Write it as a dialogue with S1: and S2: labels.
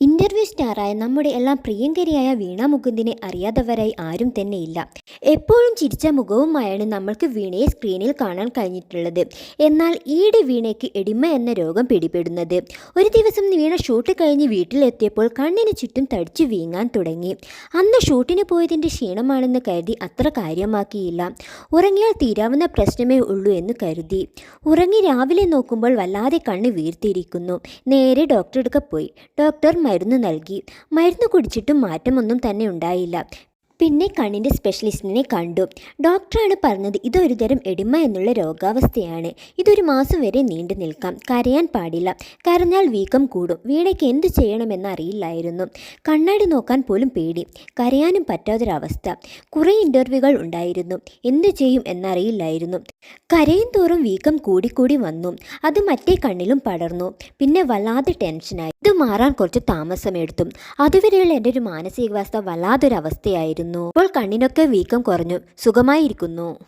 S1: Interview സ്റ്റാറായ നമ്മുടെ എല്ലാം പ്രിയങ്കരിയായ വീണ മുകുന്ദിനെ അറിയാത്തവരായി ആരും തന്നെയില്ല. എപ്പോഴും ചിരിച്ച മുഖവുമായാണ് നമ്മൾക്ക് വീണയെ സ്ക്രീനിൽ കാണാൻ കഴിഞ്ഞിട്ടുള്ളത്. എന്നാൽ ഈയിടെ വീണയ്ക്ക് എടിമ എന്ന രോഗം പിടിപെടുന്നത്. ഒരു ദിവസം വീണ ഷൂട്ട് കഴിഞ്ഞ് വീട്ടിലെത്തിയപ്പോൾ കണ്ണിന് ചുറ്റും തടിച്ചു വീങ്ങാൻ തുടങ്ങി. അന്ന് ഷൂട്ടിന് പോയതിന്റെ ക്ഷീണമാണെന്ന് കരുതി അത്ര കാര്യമാക്കിയില്ല. ഉറങ്ങിയാൽ തീരാവുന്ന പ്രശ്നമേ ഉള്ളൂ എന്ന് കരുതി. ഉറങ്ങി രാവിലെ നോക്കുമ്പോൾ വല്ലാതെ കണ്ണ് വീർത്തിരിക്കുന്നു. നേരെ ഡോക്ടറെടുക്ക പോയി. ഡോക്ടർ മരുന്ന് നൽകി. മരുന്ന് കുടിച്ചിട്ടും മാറ്റമൊന്നും തന്നെ ഉണ്ടായില്ല. പിന്നെ കണ്ണിന്റെ സ്പെഷ്യലിസ്റ്റിനെ കണ്ടു. ഡോക്ടറാണ് പറഞ്ഞത് ഇതൊരു തരം എടിമ എന്നുള്ള രോഗാവസ്ഥയാണ്. ഇതൊരു മാസം വരെ നീണ്ടു നിൽക്കാം. കരയാൻ പാടില്ല. കരഞ്ഞാൽ വീക്കം കൂടും. വീണയ്ക്ക് എന്ത് ചെയ്യണമെന്ന് അറിയില്ലായിരുന്നു. കണ്ണാടി നോക്കാൻ പോലും പേടി. കരയാനും പറ്റാത്തൊരവസ്ഥ. കുറേ ഇന്റർവ്യൂകൾ ഉണ്ടായിരുന്നു. എന്ത് ചെയ്യും എന്നറിയില്ലായിരുന്നു. കരയും തോറും വീക്കം കൂടിക്കൂടി വന്നു. അത് മറ്റേ കണ്ണിലും പടർന്നു. പിന്നെ വല്ലാതെ ടെൻഷനായി. ഇത് മാറാൻ കുറച്ച് താമസമെടുത്തു. അതുവരെയുള്ള എന്റെ ഒരു മാനസികാവസ്ഥ വല്ലാത്തൊരവസ്ഥയായിരുന്നു. അപ്പോൾ കണ്ണിനൊക്കെ വീക്കം കുറഞ്ഞു. സുഖമായിരിക്കുന്നു.